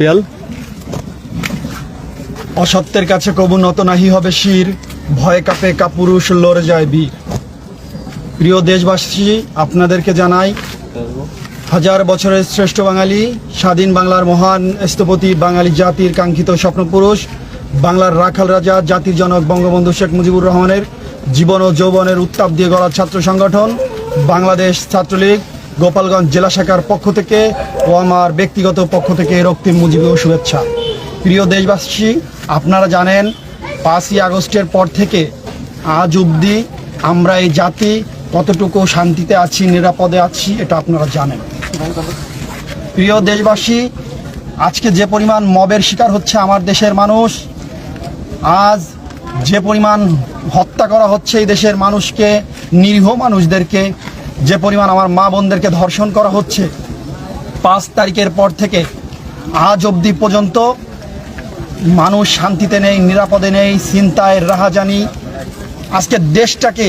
পেয়াল। অসত্যের কাছে কবু নত নাহি হবে শির, ভয় কাপে কাপুরুষ লড়ে যায় বীর। প্রিয় দেশবাসী, আপনাদেরকে জানাই, হাজার বছরের শ্রেষ্ঠ বাঙালি, স্বাধীন বাংলার মহান স্থপতি, বাঙালি জাতির কাঙ্ক্ষিত স্বপ্নপুরুষ, বাংলার রাখাল রাজা, জাতির জনক বঙ্গবন্ধু শেখ মুজিবুর রহমানের জীবন ও যৌবনের উত্তাপ দিয়ে গড়া ছাত্র সংগঠন, বাংলাদেশ ছাত্রলীগ গোপালগঞ্জ জেলা শাখার পক্ষ থেকে ও আমার ব্যক্তিগত পক্ষ থেকে রক্তিম মুজিবীয় শুভেচ্ছা। প্রিয় দেশবাসী, আপনারা জানেন, পাঁচই আগস্টের পর থেকে আজ অবধি আমরা এই জাতি কতটুকু শান্তিতে আছি, নিরাপদে আছি, এটা আপনারা জানেন। প্রিয় দেশবাসী, আজকে যে পরিমাণ মবের শিকার হচ্ছে আমার দেশের মানুষ, আজ যে পরিমাণ হত্যা করা হচ্ছে এই দেশের মানুষকে, নিরীহ মানুষদেরকে যে পরিমাণ আমার মা বোনদেরকে ধর্ষণ করা হচ্ছে, পাঁচ তারিখের পর থেকে আজ অবধি পর্যন্ত মানুষ শান্তিতে নেই, নিরাপদে নেই, চিন্তায় রাহাজানি। আজকে দেশটাকে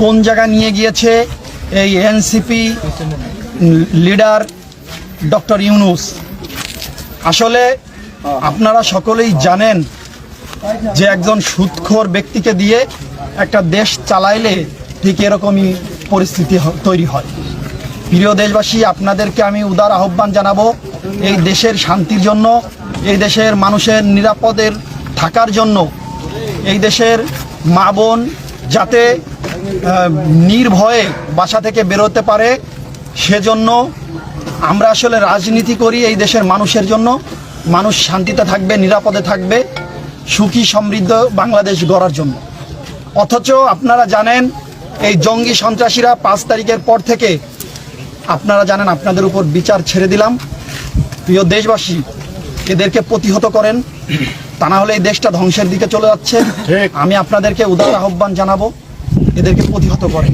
কোন জায়গায় নিয়ে গিয়েছে এই এনসিপি লিডার ডক্টর ইউনুস? আসলে আপনারা সকলেই জানেন যে একজন সুদখোর ব্যক্তিকে দিয়ে একটা দেশ চালাইলে ঠিক এরকমই পরিস্থিতি তৈরি হয়। প্রিয় দেশবাসী, আপনাদেরকে আমি উদার আহ্বান জানাব, এই দেশের শান্তির জন্য, এই দেশের মানুষের নিরাপদের থাকার জন্য, এই দেশের মা বোন যাতে নির্ভয়ে বাসা থেকে বেরোতে পারে, সেজন্য আমরা আসলে রাজনীতি করি এই দেশের মানুষের জন্য। মানুষ শান্তিতে থাকবে, নিরাপদে থাকবে, সুখী সমৃদ্ধ বাংলাদেশ গড়ার জন্য। অথচ আপনারা জানেন এই জঙ্গি সন্ত্রাসীরা পাঁচ তারিখের পর থেকে আপনারা জানেন আপনাদের উপর বিচার ছেড়ে দিলাম। প্রিয় দেশবাসী এদেরকে প্রতিহত করেন। তা না হলে এই দেশটা ধ্বংসের দিকে চলে যাচ্ছে। আমি আপনাদেরকে উদার আহ্বান জানাব এদেরকে প্রতিহত করেন।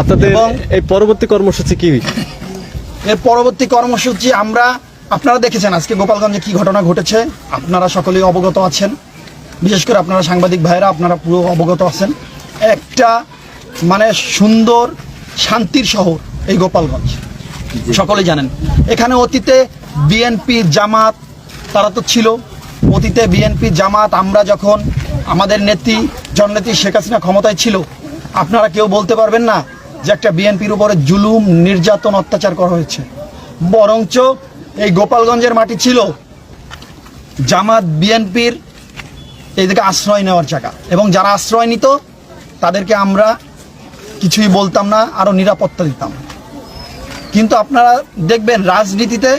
আপনাদের এই পরবর্তী কর্মসূচি কি? এর পরবর্তী কর্মসূচি আমরা আপনারা দেখেছেন আজকে গোপালগঞ্জে কি ঘটনা ঘটেছে। আপনারা সকলেই অবগত আছেন। বিশেষ করে আপনারা সাংবাদিক ভাইরা আপনারা পুরো অবগত আছেন। একটা মানে সুন্দর শান্তির শহর এই গোপালগঞ্জ। সকলেই জানেন। এখানে অতীতে বিএনপি জামাত তারা তো ছিল। অতীতে বিএনপি জামাত আমরা যখন আমাদের নেত্রী জননেত্রী শেখ হাসিনা ক্ষমতায় ছিল আপনারা কেউ বলতে পারবেন না যে একটা বিএনপির উপরে জুলুম নির্যাতন অত্যাচার করা হয়েছে। বরঞ্চ এই গোপালগঞ্জের মাটি ছিল জামাত বিএনপির এদিকে আশ্রয় নেওয়ার জায়গা। এবং যারা আশ্রয় নিত তাদেরকে আমরা কিছুই বলতাম না আরও নিরাপত্তা দিতাম। কিন্তু আপনারা দেখবেন রাজনীতিতে